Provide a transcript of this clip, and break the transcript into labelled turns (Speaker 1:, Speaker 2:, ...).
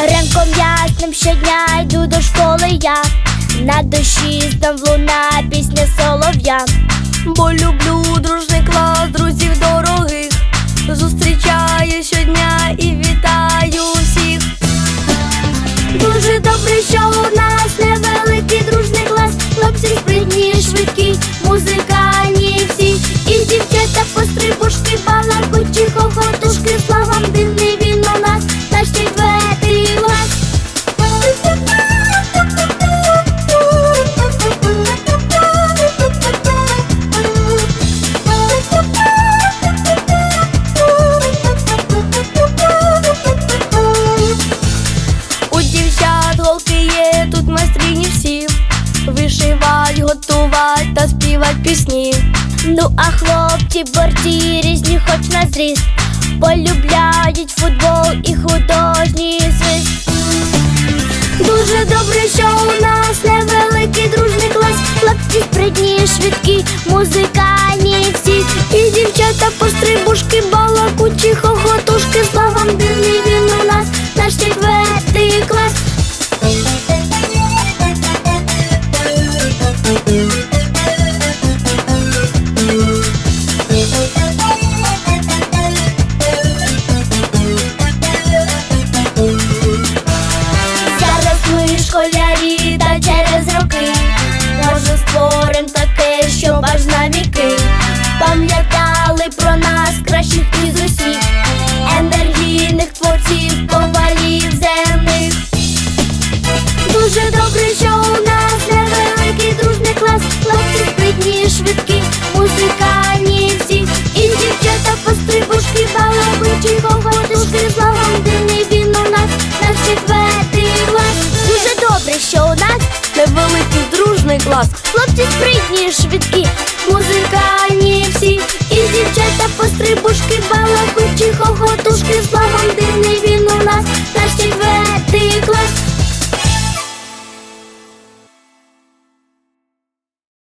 Speaker 1: Ранком ясним щодня йду до школи я. На душі знов луна пісня солов'я.
Speaker 2: Бо люблю дружний
Speaker 1: Ну а хлопці борці різні, хоч на зріст, полюбляють футбол і художній свист. Дуже добре, що у нас невеликий дружний клас. Хлопці спритні, швидкі, музикальні всі. І дівчата пострибушки, балакучі, хохотушки, Дуже добре, що у нас невеликий дружний клас. Хлопці спритні, швидкі, музикальні всі. І дівчата пострибушки, балакучі, хохотушки Словом дивний він у нас, наш четвертий клас. Дуже добре, що у нас
Speaker 2: Невеликий дружний клас.
Speaker 1: хлопці спритні, швидкі, музикальні всі. І дівчата пострибушки,